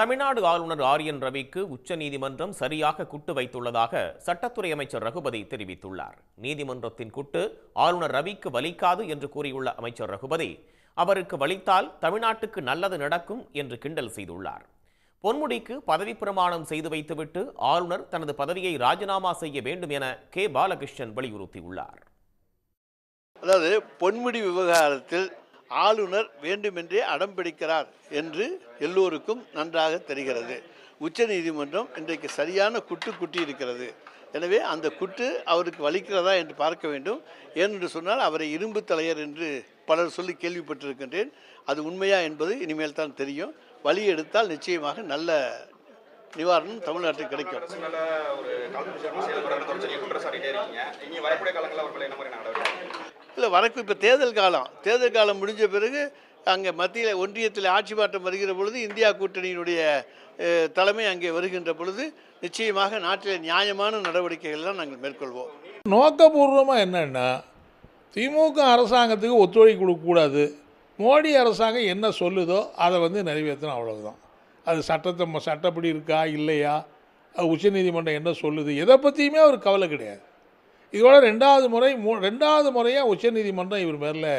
தமிழ்நாடு ஆளுநர் ஆரியன் ரவிக்கு உச்சநீதிமன்றம் சரியாக குட்டு வைத்துள்ளதாக சட்டத்துறை அமைச்சர் ரகுபதி தெரிவித்துள்ளார். நீதிமன்றத்தின் குட்டு ஆளுநர் ரவிக்கு வலிக்காது என்று கூறியுள்ள அமைச்சர் ரகுபதி அவருக்கு வலித்தால் தமிழ்நாட்டுக்கு நல்லது நடக்கும் என்று கிண்டல் செய்துள்ளார். பொன்முடிக்கு பதவி பிரமாணம் செய்து வைத்துவிட்டு ஆளுநர் தனது பதவியை ராஜினாமா செய்ய வேண்டும் என கே. பாலகிருஷ்ணன் வலியுறுத்தியுள்ளார். அதாவது பொன்முடி விவகாரத்தில் ஆளுநர் வேண்டுமென்றே அடம் பிடிக்கிறார் என்று எல்லோருக்கும் நன்றாக தெரிகிறது. உச்சநீதிமன்றம் இன்றைக்கு சரியான குட்டு குட்டி இருக்கிறது எனவே அந்த குட்டு அவருக்கு வலிக்கிறதா என்று பார்க்க வேண்டும். ஏனென்று சொன்னால் அவரை இரும்பு தலையர் என்று பலர் சொல்லி கேள்விப்பட்டிருக்கின்றேன். அது உண்மையா என்பது இனிமேல் தான் தெரியும். வழி எடுத்தால் நிச்சயமாக நல்ல நிவாரணம் தமிழ்நாட்டுக்கு கிடைக்கும். இல்லை வரக்கு இப்போ தேர்தல் காலம். தேர்தல் காலம் முடிஞ்ச பிறகு அங்கே மத்தியில் ஒன்றியத்தில் ஆட்சி மாற்றம் வருகிற பொழுது இந்தியா கூட்டணியினுடைய தலைமை அங்கே வருகின்ற பொழுது நிச்சயமாக நாட்டில் நியாயமான நடவடிக்கைகள்லாம் நாங்கள் மேற்கொள்வோம். நோக்கபூர்வமாக என்னென்னா திமுக அரசாங்கத்துக்கு ஒத்துழைப்பு கொடுக்கக்கூடாது மோடி அரசாங்கம் என்ன சொல்லுதோ அதை வந்து நிறைவேற்றணும் அவ்வளவுதான். அது சட்டத்தை சட்டப்படி இருக்கா இல்லையா? அது உச்சநீதிமன்றம் என்ன சொல்லுது? எதை பற்றியுமே அவர் கவலை கிடையாது. இதோட ரெண்டாவது முறை மூ ரெண்டாவது முறையாக உச்சநீதிமன்றம் இவர் மேலே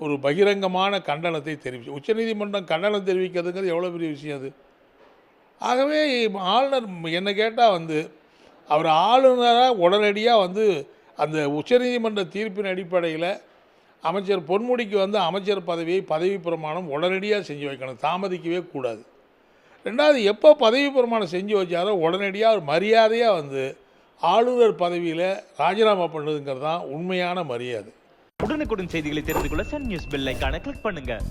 ஒரு பகிரங்கமான கண்டனத்தை தெரிவிச்சு உச்சநீதிமன்றம் கண்டனம் தெரிவிக்கிறதுங்கிறது எவ்வளோ பெரிய விஷயம் அது? ஆகவே ஆளுநர் என்னை கேட்டால் வந்து அவர் ஆளுநராக உடனடியாக வந்து அந்த உச்சநீதிமன்ற தீர்ப்பின் அடிப்படையில் அமைச்சர் பொன்முடிக்கு வந்து அமைச்சர் பதவியை பதவி பிரமாணம் உடனடியாக செஞ்சு வைக்கணும். தாமதிக்கவே கூடாது. ரெண்டாவது எப்போ பதவி பிரமாணம் செஞ்சு வச்சாரோ உடனடியாக ஒரு மரியாதையாக வந்து ஆளுநர் பதவியில் ராஜினாமா பண்ணுறதுங்கிறது தான் உண்மையான மரியாதை. உடனுக்குடன் செய்திகளை தெரிந்து கொள்ள Sun News bell icon click பண்ணுங்கள்